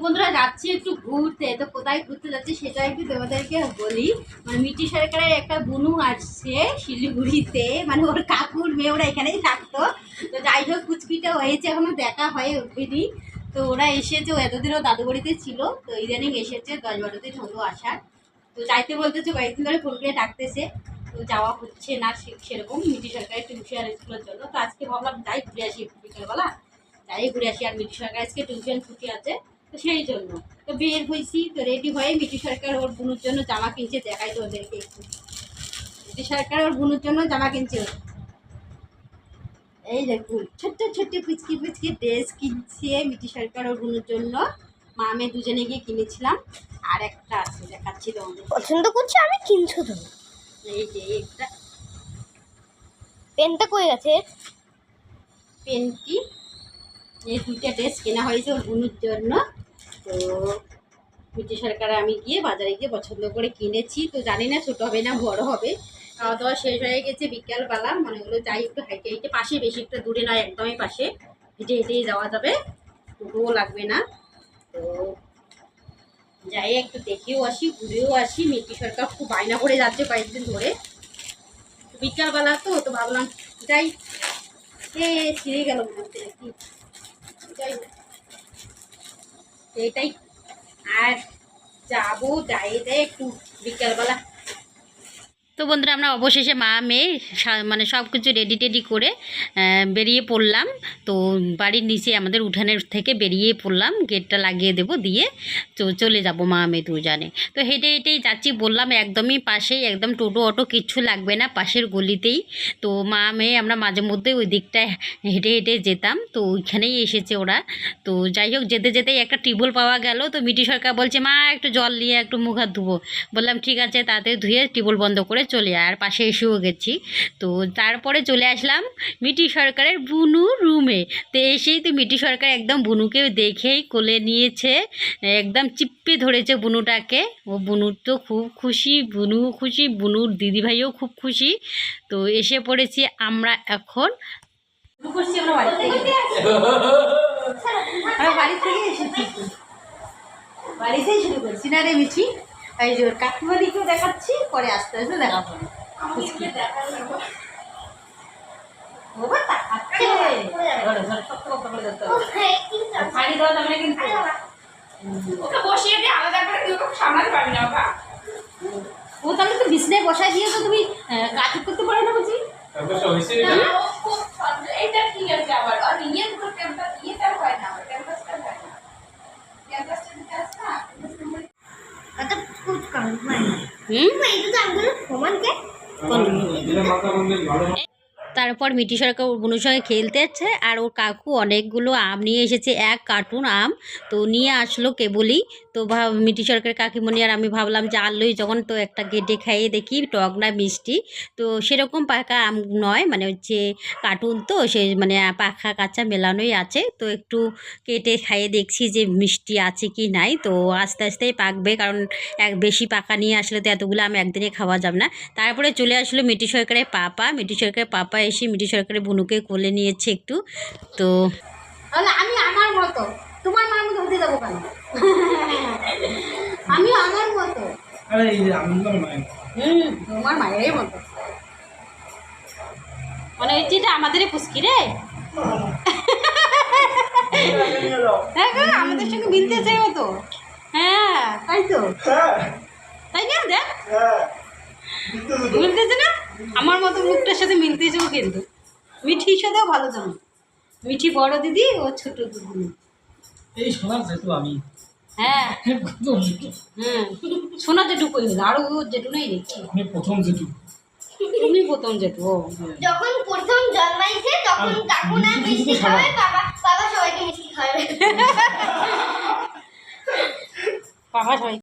বন্ধুরা, যাচ্ছি একটু ঘুরতে। তো কোথায় ঘুরতে যাচ্ছি সেটা একটু তোমাদেরকে বলি। মানে মিটি সরকারের একটা বুনু আসছে শিলিগুড়িতে। মানে ওর কাকুর মেয়ে, ওরা এখানেই থাকতো। তো যাই হোক কুচকিটা হয়েছে, এখনও দেখা হয়ে উঠেনি তো ওরা এসেছে এতদিনও দাদু বাড়িতে ছিল। তো ইদানিং এসেছে, দশ বারো দিন হলো আসার। তো যাইতে বলতেছে, কয়েকদিন ধরে ফোন করে ডাকতেছে। তো যাওয়া হচ্ছে না সেরকম মিটি সরকারের টিউশন স্কুলের জন্য। তো আজকে ভাবলাম যাই ঘুরে আসি বিকেলবেলা। যাই ঘুরে আসি, আর মিটি সরকার আজকে টিউশন ছুটি আছে। তো সেই জন্য। তো বের হয়েছি তো রেডি হয়ে মিটি সরকার ওর বোনের জন্য জামা কিনছে দেখাই তো ওদেরকে একটু। মিটি সরকার ওর বোনের জন্য জামা কিনছে এই দেখুন ছোট্ট ছোট্ট পুচকি পুচকি ড্রেস কিনছে মিটি সরকার ওর বোনের জন্য। মা আমি দুজনে গিয়ে কিনেছিলাম। আর একটা আছে দেখাচ্ছি তোমাদের পছন্দ করছ? আমি কিনছো তো। এই যে একটা পেনটা কই গেছে? পেন্টি। এই দুইটা ড্রেস কেনা হয়েছে ওর বোনের জন্য। তো মিটি সরকার আমি গিয়ে বাজারে গিয়ে পছন্দ করে কিনেছি। তো জানি না ছোটো হবে না, বড় হবে। খাওয়া দাওয়া শেষ হয়ে গেছে বিকালবেলা। মনে হলো যাই একটু হাইটে হাইটে, পাশে বেশি একটু দূরে নয়, একদমই পাশে। হেঁটে হেঁটেই যাওয়া যাবে টোটোও লাগবে না। তো যাই, একটু দেখেও আসি, ঘুরেও আসি। মিটি সরকার খুব বায়না করে যাচ্ছে কয়েকদিন ধরে। বিকালবেলা তো তো ভাবলাম যাই। এ, ছিঁড়ে গেল মনে হচ্ছে যাই। এটাই। আর যাব যাই যাই একটু বিকালবেলা। তো বন্ধুরা, আমরা অবশেষে মা, মেয়ে মানে সব কিছু রেডি টেডি করে বেরিয়ে পড়লাম। তো বাড়ির নিচে আমাদের উঠানের থেকে বেরিয়ে পড়লাম গেটটা লাগিয়ে দেব দিয়ে তো চলে যাব মা, মেয়ে দুজানে। তো হেঁটে হেঁটেই যাচ্ছি, বললাম একদমই পাশেই, একদম টোটো, অটো কিচ্ছু লাগবে না, পাশের গলিতেই। তো মা, মেয়ে, আমরা মাঝে মধ্যে ওই দিকটায় হেঁটে হেঁটে যেতাম, তো ওইখানেই এসেছে ওরা। তো যাই হোক, যেতে যেতেই একটা টিউবওয়েল পাওয়া গেল। তো মিটি সরকার বলছে, মা, একটু জল নিয়ে একটু মুখ হাত ধুবো। বললাম, ঠিক আছে। তাতে ধুয়ে টিউবওয়েল বন্ধ করে চলে আয়। আর পাশে এসেও গেছি। তো তারপরে চলে আসলাম মিটি সরকারের বুনু রুমে। তো এসেই তো মিটি সরকার একদম বুনুকে দেখেই কোলে নিয়েছে একদম চিপ্পে ধরেছে বুনুটাকে। ও বুনুর তো খুব খুশি বুনুও খুশি বুনুর দিদিভাইও খুব খুশি। তো এসে পড়েছি আমরা এখন। শুরু করছি আমরা বাড়ি থেকে বাড়ি থেকে এসেছি। বাড়িতেই শুরু করছি। না রে মিছি এই যে ওর কাকিমারিকেও দেখাচ্ছি পরে আস্তে আস্তে দেখাবো। বাবা ও তাহলে তো বিছনায় দিয়ে তো তুমি কাজ করতে পারো না বুঝি। ঠিক আছে আবার? আর ইয়ে হুম? তারপর মিটি সরকার ওর বোনের সঙ্গে খেলতে যাচ্ছে, আর ওর কাকু অনেকগুলো আম নিয়ে এসেছে, এক কার্টুন আম। তো নিয়ে আসলো কেবলই তো ভাব মিটি সরকারের কাকিমণি আর আমি ভাবলাম যে আনলোই যখন তো একটা গেটে খাইয়ে দেখি, টক না মিষ্টি, তো সেরকম পাকা আম নয় মানে হচ্ছে কার্টুন তো, সে মানে পাখা কাঁচা মেলানোই আছে। তো একটু কেটে খাইয়ে দেখছি যে মিষ্টি আছে কি নাই, তো আস্তে আস্তেই পাকবে, কারণ এক বেশি পাকা নিয়ে আসলে তো এতগুলো আম একদিনে খাওয়া যাবে না। তারপরে চলে আসলো মিটি সরকারের পাপা মিটি সরকারের পাপা এসে মিটি সরকারের বুনুকে কোলে নিয়েছে একটু। তো আমি আমার মতো তোমার মার মতো হতে যাব কেন? আমি আমার মতো। আরে এই যে আমি তোমার মায়ের হুম তোমার মায়ের মতো। মানে ওই যেটা আমাদেরই পুষ্কি রে? হ্যাঁ আমাদের সঙ্গে মিলতে চাই ও তো। হ্যাঁ। তাই তো? তাই না দেখ। মিলতেছে না? আমার মতো মুখটার সাথে মিলতেছেও কিন্তু। মিঠির সাথেও ভালো জানো। মিঠি বড় দিদি ও ছোট দিদি। এই শোনার যেহেতু আমি। হ্যাঁ। কত মিঠু। হ্যাঁ। শোনা যেটুকু হইল আরও যেটু নেই দেখি আমি প্রথম যেটু। তুমি প্রথম যেটু ও। যখন প্রথম জন্মাইছে তখন কাকু না মিষ্টি মিষ্টি খাবে বাবা বাবা সবাইকে মিষ্টি খাবে বাবা সবাই